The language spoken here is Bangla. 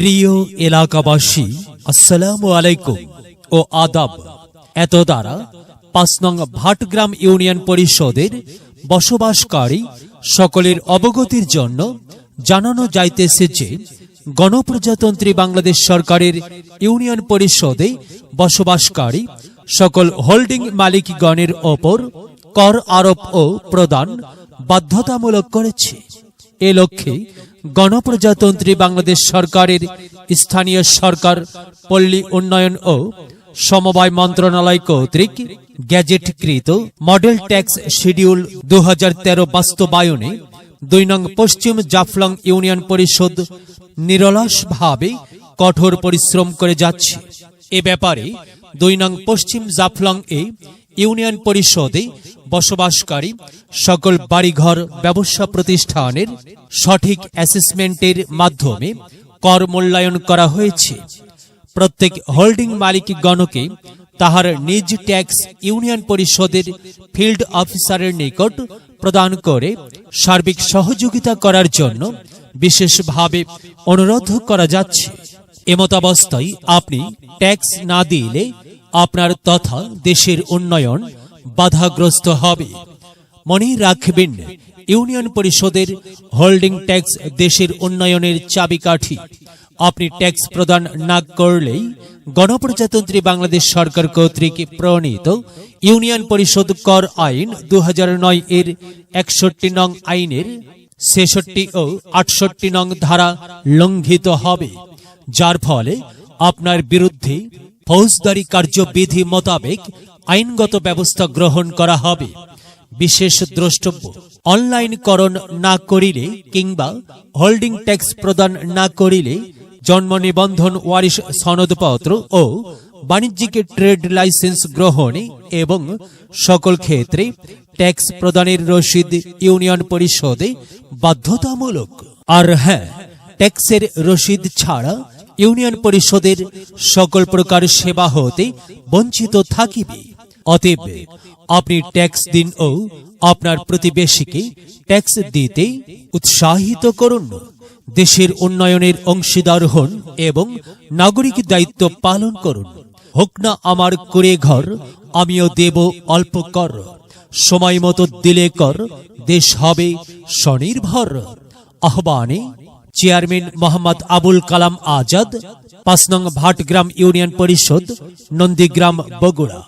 প্রিয় এলাকাবাসী, আসসালামু আলাইকুম ও আদাব। এত দ্বারা পাঁচ নং ভাটগ্রাম ইউনিয়ন পরিষদের বসবাসকারী সকলের অবগতির জন্য জানানো যাইতেছে যে, গণপ্রজাতন্ত্রী বাংলাদেশ সরকারের ইউনিয়ন পরিষদে বসবাসকারী সকল হোল্ডিং মালিকগণের ওপর কর আরোপ ও প্রদান বাধ্যতামূলক করেছে। এ লক্ষ্যে গণপ্রজাতন্ত্রী বাংলাদেশ সরকারের স্থানীয় সরকার, পল্লী উন্নয়ন ও সমবায় মন্ত্রণালয় কর্তৃক গ্যাজেটকৃত মডেল ট্যাক্স শিডিউল দুহাজার তেরো বাস্তবায়নে দুই নং পশ্চিম জাফলং ইউনিয়ন পরিষদ নিরলসভাবে কঠোর পরিশ্রম করে যাচ্ছে। এ ব্যাপারে দুই নং পশ্চিম জাফলং এ ইউনিয়ন পরিষদে বসবাসকারী সকল বাড়িঘর ব্যবসা প্রতিষ্ঠানের সঠিক অ্যাসেসমেন্টের মাধ্যমে কর মূল্যায়ন করা হয়েছে। প্রত্যেক হোল্ডিং মালিকগণকে তাহার নিজ ট্যাক্স ইউনিয়ন পরিষদের ফিল্ড অফিসারের নিকট প্রদান করে সার্বিক সহযোগিতা করার জন্য বিশেষভাবে অনুরোধ করা যাচ্ছে। এমতাবস্থায় আপনি ট্যাক্স না দিলে আপনার তথা দেশের উন্নয়ন বাধাগ্রস্ত হবে। মনে রাখবেন, ইউনিয়ন পরিষদের হোল্ডিং ট্যাক্স দেশের উন্নয়নের চাবিকাঠি। আপনি ট্যাক্স প্রদান না করলেই গণপ্রজাতন্ত্রী বাংলাদেশ সরকার কর্তৃক প্রণীত ইউনিয়ন পরিষদ কর আইন দু হাজার নয় এর একষট্টি নং আইনের ছেষট্টি ও আটষট্টি নং ধারা লঙ্ঘিত হবে, যার ফলে আপনার বিরুদ্ধে ফৌজদারি কার্যবিধি মোতাবেক আইনগত ব্যবস্থা গ্রহণ করা হবে। বিশেষ দ্রষ্টব্য, অনলাইনকরণ না করিলে কিংবা হোল্ডিং ট্যাক্স প্রদান না করিলে জন্ম নিবন্ধন ওয়ারিশ সনদপত্র ও বাণিজ্যিক ট্রেড লাইসেন্স গ্রহণে এবং সকল ক্ষেত্রে ট্যাক্স প্রদানের রসিদ ইউনিয়ন পরিষদে বাধ্যতামূলক। আর হ্যাঁ ট্যাক্সের রসিদ ছাড়া ইউনিয়ন পরিষদের সকল প্রকার সেবা হতে বঞ্চিত থাকিবে। অতএব আপনি ট্যাক্স দিন ও আপনার প্রতিবেশীকে ট্যাক্স দিতে উৎসাহিত করুন। দেশের উন্নয়নের অংশীদার হন এবং নাগরিক দায়িত্ব পালন করুন। হোক না আমার করে ঘর, আমিও দেব অল্প কর। সময় মতো দিলে কর, দেশ হবে স্বনির্ভর। আহ্বানে চেয়ারম্যান মোহাম্মদ আবুল কালাম আজাদ পাঁচ নং ভাটগ্রাম ইউনিয়ন পরিষদ নন্দীগ্রাম বগুড়া।